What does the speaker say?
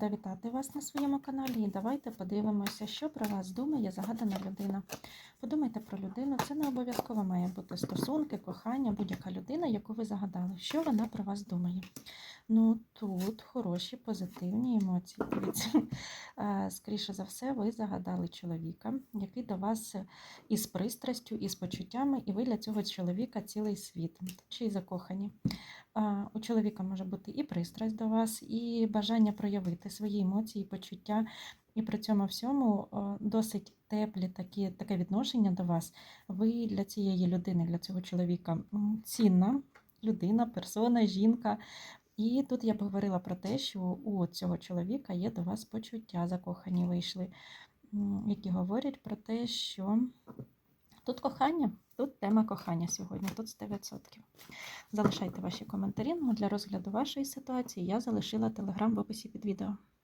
рада вітати вас на своєму каналі. І давайте подивимося, що про вас думає загадана людина. Подумайте про людину, це не обов'язково має бути стосунки, кохання, будь-яка людина, яку ви загадали. Що вона про вас думає? Ну, тут хороші, позитивні емоції. Е, скоріше за все, ви загадали чоловіка, який до вас із пристрастю, із почуттями, і ви для цього чоловіка цілий світ, чи й закохані. У чоловіка може бути і пристрасть до вас, і бажання проявити свої емоції, почуття, і при цьому всьому досить теплі такі, таке відношення до вас. Ви для цієї людини, для цього чоловіка цінна людина, персона, жінка. І тут я б говорила про те, що у цього чоловіка є до вас почуття, закохані вийшли, які говорять про те, що тут кохання, тут тема кохання сьогодні, тут 100%. Залишайте ваші коментарі. Ну, Для розгляду вашої ситуації я залишила телеграм в описі під відео.